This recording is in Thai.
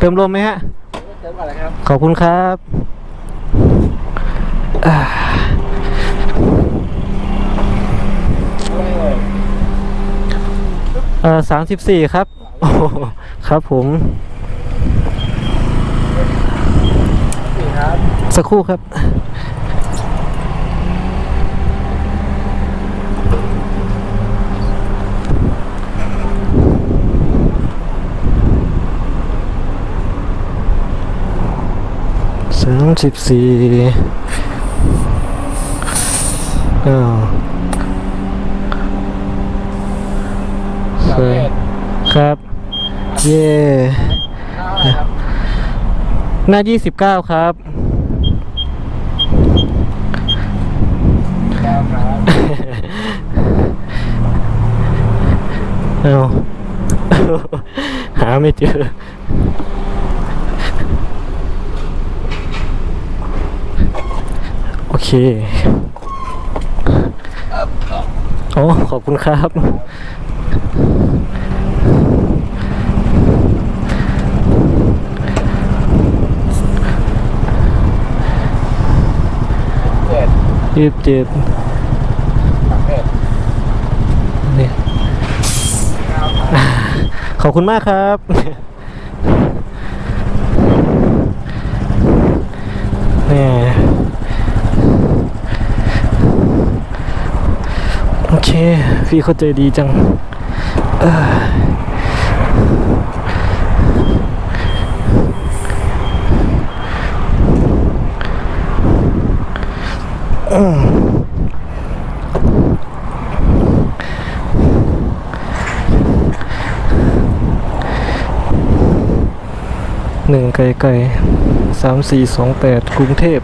เติมลมไหมฮะ เติมก่อนเลยครับ ขอบคุณครับอ่าเอ่อสามสิบสี่ครับ โอ้โหครับผมสี่ครับสักครู่ครับ สามสิบสี่อ้าวเคยครับ เย่ครับหน้ายี่สิบเก้าครับเก้าครับ เอาหาไม่เจอ โอ เคโอ้ขอบคุณครับเจ็ดยี่สิบเจ็ดเนี่เก้าครับขอบคุณมากครับ แน่โอเค พี่เขาใจดีจังหนึ่งไก่ไก่สามสี่สองแปดกรุงเทพ